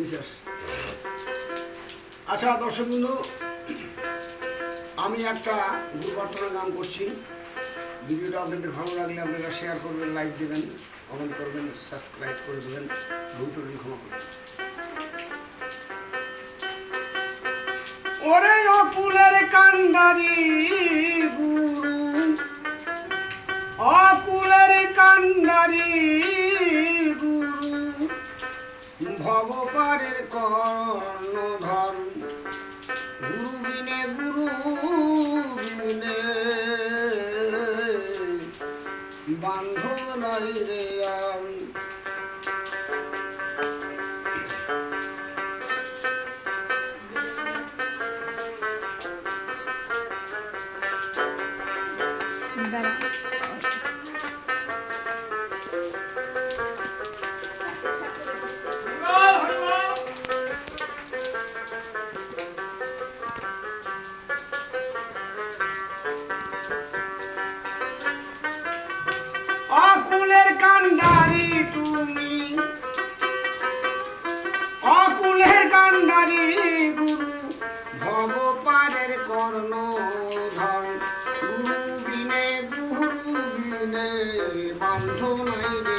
বিশ্বাস আচ্ছা বন্ধু, আমি একটা দুর্ঘটনার নাম করছি। ভিডিওটা আপনাদের ভালো লাগলে আপনারা শেয়ার করবেন লাইক দেবেন কমেন্ট করবেন সাবস্ক্রাইব করে দেবেন ভুল করবেন ক্ষমা করবেন। ওরে অকুলের কান্ডারি গুরু, অকুলের কান্ডারি বান্ধব কান্ডারি তুমি। অকুলের কান্ডারি গুরু গুরু বিনে গুরু বিনে বান্ধ নাই রে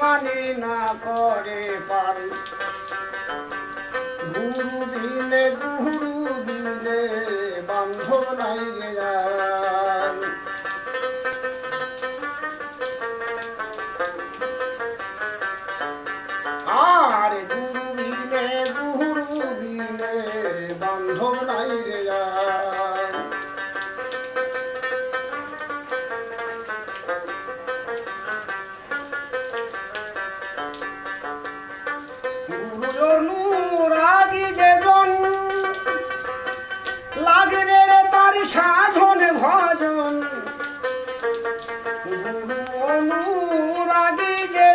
মানে না করে পার। গুরু দিনে গুরু দিনে বান্ধব নাই রে সাধন ভজন। অনুরাগী রে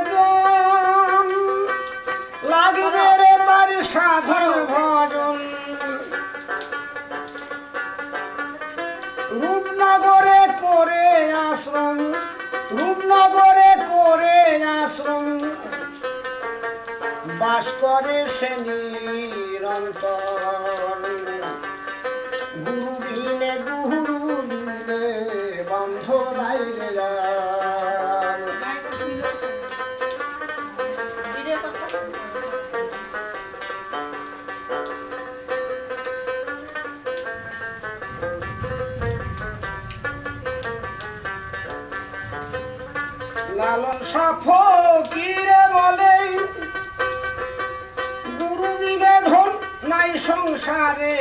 তার সাধন ভজন। রূপনগরে করে আশ্রম, রূপনগরে করে আশ্রম। বাস করে সে নিরন্তর। গুরু বান্ধ নাই লালন সাফ কিরে বলে গুরু বিনে ধন নাই সংসারে।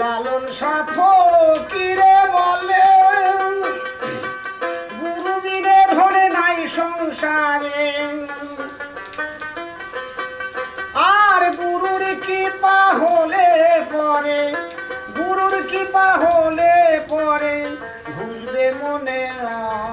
লালন সাফ, কিরে বলে? গুরু ধরে নাই সংসারে। আর গুরুর কৃপা হলে পরে, গুরুর কৃপা হলে পরে, ভুলবে মনে অন্ধকার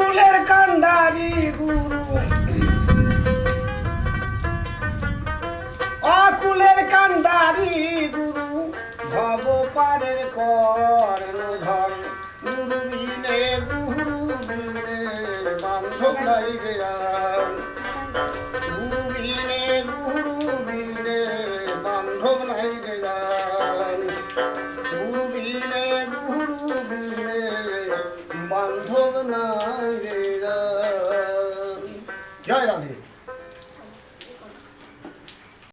অকুলের কান্ডারি গুরু। অকুলের কান্ডারি গুরু ভব পারের কর্ণ ধর গুরু গুরু